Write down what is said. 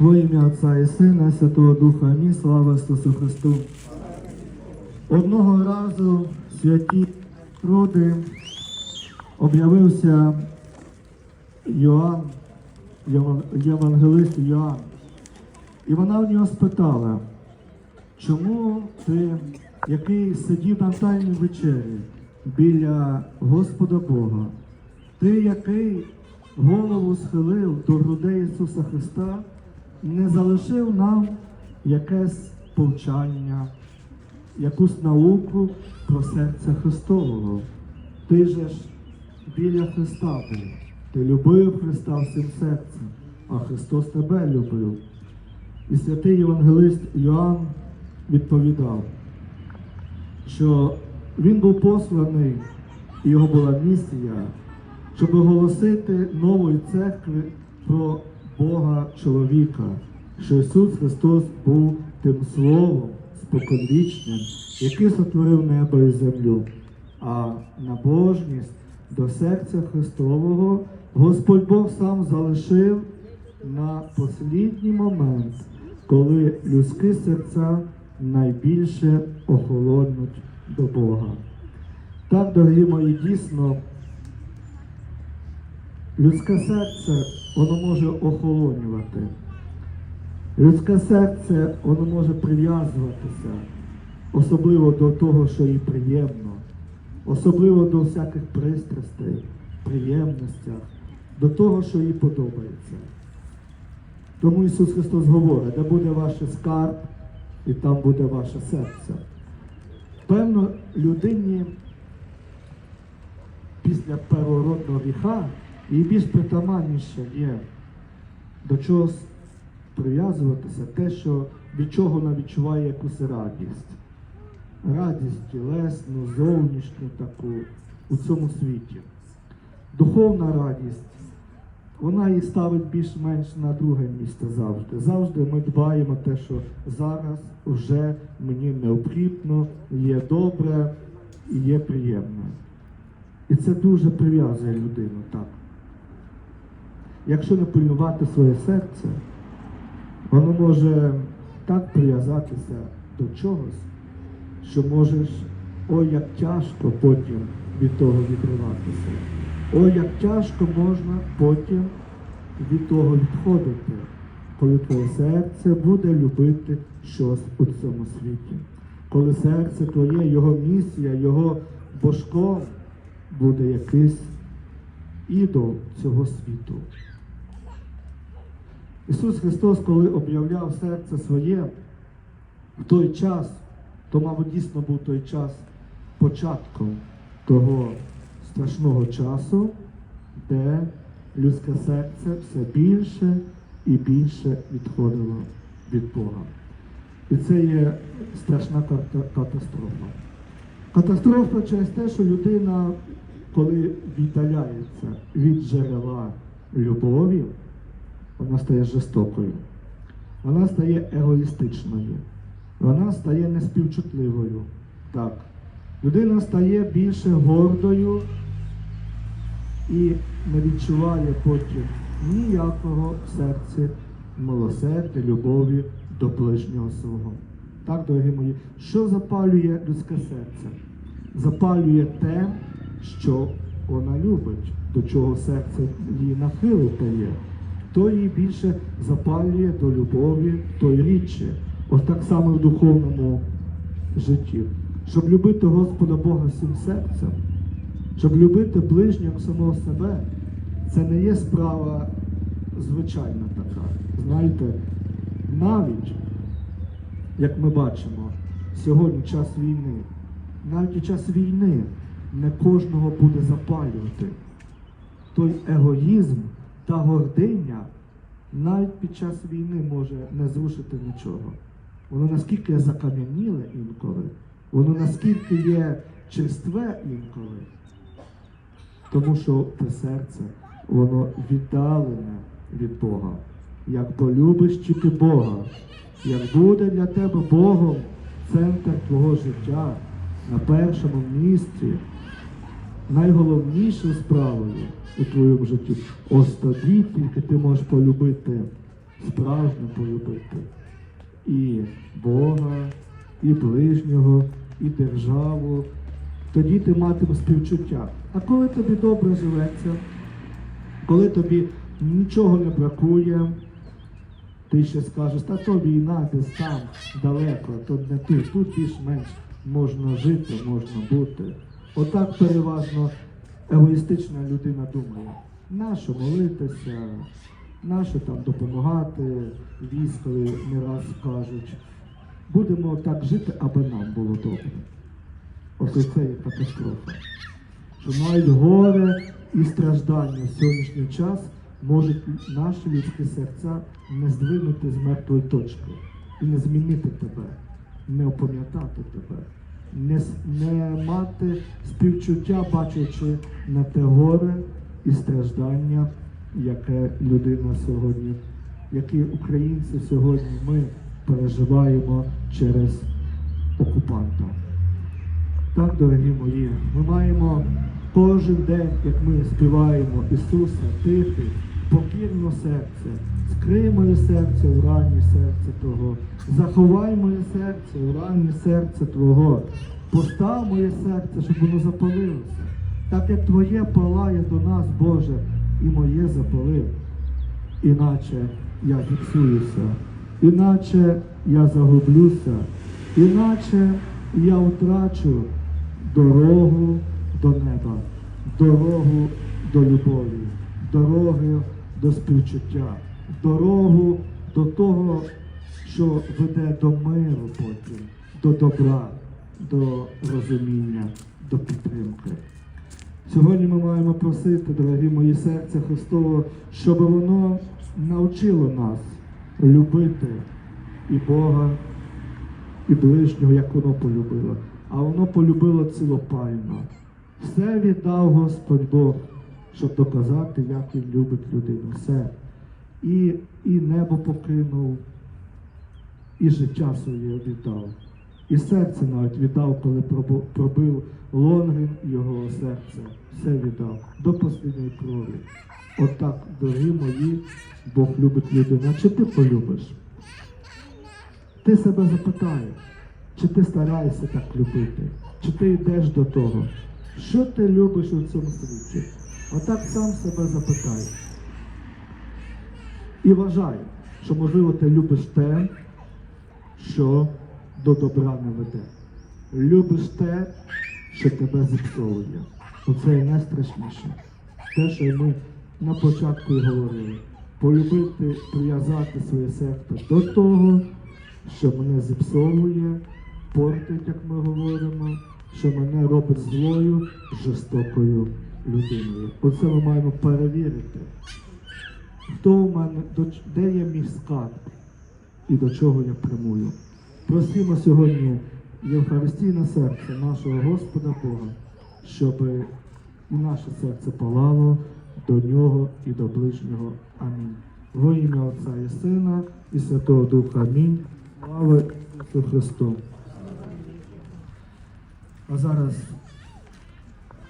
Во ім'я Отця і Сина, Святого Духа Амінь, слава Ісусу Христу. Одного разу святі труди об'явився Йоанн, євангелист Йоанн. І вона в нього спитала, чому ти, який сидів на тайній вечері біля Господа Бога, ти, який голову схилив до грудей Ісуса Христа, не залишив нам якесь повчання, якусь науку про серце Христового. Ти же ж біля Христа був. Ти любив Христа всім серцем, а Христос тебе любив. І святий Євангелист Йоанн відповідав, що він був посланий, і його була місія, щоб оголосити нової церкви про Бога чоловіка, що Ісус Христос був тим Словом споконвічним, який сотворив небо і землю, а набожність до серця Христового Господь Бог сам залишив на послідній момент, коли людські серця найбільше охолонуть до Бога. Так, дорогі мої, дійсно, людське серце, воно може охолонювати. Людське серце, воно може прив'язуватися, особливо до того, що їй приємно, особливо до всяких пристрастей, приємностях, до того, що їй подобається. Тому Ісус Христос говорить, де буде ваш скарб, і там буде ваше серце. Певно, людині після первородного гріха їй більш притаманніше є до чогось прив'язуватися, те, що від чого вона відчуває якусь радість. Радість тілесну, зовнішню таку у цьому світі. Духовна радість, вона її ставить більш-менш на друге місце завжди. Завжди ми дбаємо те, що зараз вже мені необхідно, є добре і є приємне. І це дуже прив'язує людину, так. Якщо не пильнувати своє серце, воно може так прив'язатися до чогось, що можеш, ой, як тяжко потім від того відриватися. Ой, як тяжко можна потім від того відходити, коли твоє серце буде любити щось у цьому світі. Коли серце твоє, його місія, його божком буде якийсь ідол цього світу. Ісус Христос, коли об'являв серце своє в той час, то, мабуть, дійсно був той час початком того страшного часу, де людське серце все більше і більше відходило від Бога. І це є страшна катастрофа. Катастрофа через те, що людина, коли віддаляється від джерела любові, вона стає жорстокою, вона стає егоїстичною, вона стає неспівчутливою. Так. Людина стає більше гордою і не відчуває потім ніякого в серці милосердя, любові до ближнього свого. Так, дорогі мої, що запалює людське серце? Запалює те, що вона любить, до чого серце її нахилите є. То її більше запалює до любові, той рідше. Ось так само в духовному житті. Щоб любити Господа Бога всім серцем, щоб любити ближнього самого себе, це не є справа звичайна така. Знаєте, навіть, як ми бачимо, сьогодні час війни, навіть у час війни не кожного буде запалювати. Той егоїзм та гординя навіть під час війни може не зрушити нічого. Воно наскільки закам'яніле інколи, воно наскільки є черстве інколи, тому що те серце, воно віддалене від Бога. Як полюбиш тільки Бога, як буде для тебе Богом центр твого життя на першому місці, найголовнішою справою у твоєму житті, ось тоді тільки ти можеш полюбити справжньо полюбити і Бога, і ближнього, і державу, тоді ти матимеш співчуття. А коли тобі добре живеться, коли тобі нічого не бракує, ти ще скажеш, та то війна десь там далеко, то не тут, тут більш-менш можна жити, можна бути. Отак переважно егоїстична людина думає. Нащо молитися, нащо там допомагати, військові не раз кажуть. Будемо так жити, аби нам було добре. Ось це є катастрофа. Що навіть горе і страждання в сьогоднішній час можуть наші людські серця не здвинути з мертвої точки і не змінити тебе, не опам'ятати тебе, не, не мати співчуття, бачачи на те горе і страждання, яке людина сьогодні, які українці сьогодні ми переживаємо через окупанта. Так, дорогі мої, ми маємо кожен день, як ми співаємо Ісуса, тихий, покірно серце, скрий моє серце в ранні серце Твого, заховай моє серце в ранні серце Твого, постав моє серце, щоб воно запалилося. Так як Твоє палає до нас, Боже, і моє запали. Іначе я фіксуюся, іначе я загублюся, іначе я втрачу дорогу до неба, дорогу до любові, дорогу до співчуття, дорогу до того, що веде до миру потім, до добра, до розуміння, до підтримки. Сьогодні ми маємо просити, дорогі мої серця Христове, щоб воно навчило нас любити і Бога, і ближнього, як воно полюбило. А воно полюбило цілопально. Все віддав Господь Бог, щоб доказати, як Він любить людину. Все. І, і небо покинув, і життя своє віддав. І серце навіть віддав, коли пробив Лонгін його серце. Все віддав до останньої крові. Отак, дорогі мої, Бог любить людину. Чи ти полюбиш? Ти себе запитай, чи ти стараєшся так любити, чи ти йдеш до того, що ти любиш у цьому світі? Отак сам себе запитай. І вважай, що можливо ти любиш те, що до добра не веде. Любиш те, що тебе зіпсовує. Оце найстрашніше. Те, що ми на початку і говорили. Полюбити, прив'язати своє серце до того, що мене зіпсовує, портить, як ми говоримо, що мене робить злою, жорстокою людиною. Оце ми маємо перевірити. Хто у мене, де є мій скарб і до чого я прямую. Просимо сьогодні Євхаристійне серце нашого Господа Бога, щоб і наше серце палало до нього і до ближнього. Амінь. Во ім'я Отця і Сина і Святого Духа. Амінь. Слава Ісусу Христу. А зараз